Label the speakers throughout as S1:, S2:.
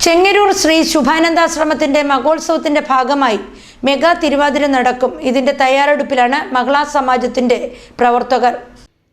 S1: ചെങ്ങരൂർ ശ്രീ ശുഭാനന്ദാശ്രമത്തിന്റെ മഹോത്സവത്തിന്റെ ഭാഗമായി മെഗാ തിരുവാതിര നടക്കും. ഇതിന്റെ തയ്യാറെടുപ്പിലാണ് മഹളാ സമാജത്തിന്റെ പ്രവർത്തകർ.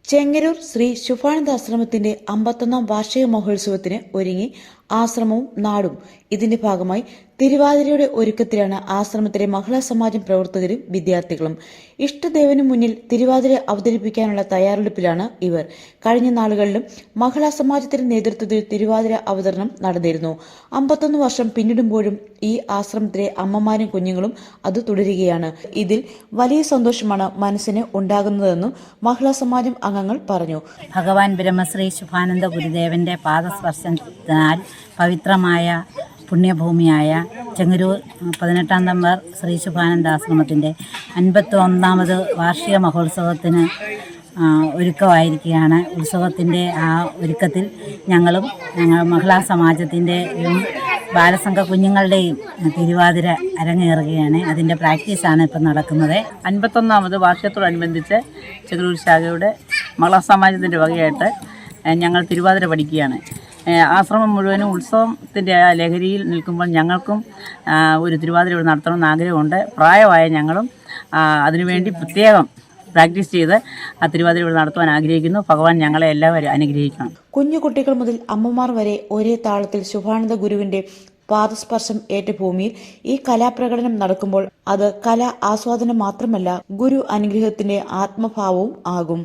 S2: ചെങ്ങരൂർ ശ്രീ ശുഭാനന്ദാശ്രമത്തിന്റെ അമ്പത്തൊന്നാം വാർഷിക മഹോത്സവത്തിന് ഒരുങ്ങി ആശ്രമവും നാടും. ഇതിന്റെ ഭാഗമായി തിരുവാതിരയുടെ ഒരുക്കത്തിലാണ് ആശ്രമത്തിലെ മഹിളാ സമാജം പ്രവർത്തകരും വിദ്യാർത്ഥികളും. ഇഷ്ടദേവനു മുന്നിൽ തിരുവാതിര അവതരിപ്പിക്കാനുള്ള തയ്യാറെടുപ്പിലാണ് ഇവർ. കഴിഞ്ഞ നാളുകളിലും മഹിളാ സമാജത്തിന്റെ നേതൃത്വത്തിൽ തിരുവാതിര അവതരണം നടന്നിരുന്നു. അമ്പത്തൊന്ന് വർഷം പിന്നിടുമ്പോഴും ഈ ആശ്രമത്തിലെ അമ്മമാരും കുഞ്ഞുങ്ങളും അത് തുടരുകയാണ്. ഇതിൽ വലിയ സന്തോഷമാണ് മനസ്സിന് ഉണ്ടാകുന്നതെന്നും മഹിളാ സമാജം അംഗങ്ങൾ പറഞ്ഞു.
S3: ഭഗവാൻ ബ്രഹ്മശ്രീ ശുഭാനന്ദ ഗുരുദേവന്റെ പാദസ്പർശനത്താൽ പവിത്രമായ പുണ്യഭൂമിയായ ചെങ്ങരൂർ പതിനെട്ടാം നമ്പർ ശ്രീ ശുഭാനന്ദ ആശ്രമത്തിന്റെ അൻപത്തി ഒന്നാമത് വാർഷിക മഹോത്സവത്തിന് ഒരുക്കമായിരിക്കുകയാണ്. ഉത്സവത്തിന്റെ ആ ഒരുക്കത്തിൽ ഞങ്ങളും ഞങ്ങൾ മഹിളാ സമാജത്തിന്റെയും ബാലസംഘ കുഞ്ഞുങ്ങളുടെയും തിരുവാതിര അരങ്ങേറുകയാണ്. അതിന്റെ പ്രാക്ടീസാണ് ഇപ്പം നടക്കുന്നത്.
S4: അൻപത്തൊന്നാമത് വാർഷികത്തോടനുബന്ധിച്ച് ചെങ്ങരൂർ ശാഖയുടെ മഹിളാ സമാജത്തിന്റെ വകയായിട്ട് ഞങ്ങൾ തിരുവാതിര പഠിക്കുകയാണ്. ആശ്രമം മുഴുവനും ഉത്സവത്തിന്റെ ആ ലഹരിയിൽ നിൽക്കുമ്പോൾ ഞങ്ങൾക്കും ഒരു തിരുവാതിര ഇവിടെ നടത്തണമെന്ന് ആഗ്രഹമുണ്ട്. പ്രായമായ ഞങ്ങളും അതിനുവേണ്ടി പ്രത്യേകം പ്രാക്ടീസ് ചെയ്ത് ആ തിരുവാതിര ഇവിടെ നടത്തുവാൻ ആഗ്രഹിക്കുന്നു. ഭഗവാൻ ഞങ്ങളെ എല്ലാവരും അനുഗ്രഹിക്കണം.
S2: കുഞ്ഞു കുട്ടികൾ മുതൽ അമ്മമാർ വരെ ഒരേ താളത്തിൽ ശുഭാനന്ദ ഗുരുവിന്റെ പാദസ്പർശം ഏറ്റ ഭൂമിയിൽ ഈ കലാപ്രകടനം നടക്കുമ്പോൾ അത് കല ആസ്വാദനം മാത്രമല്ല ഗുരു അനുഗ്രഹത്തിന്റെ ആത്മഭാവവും ആകും.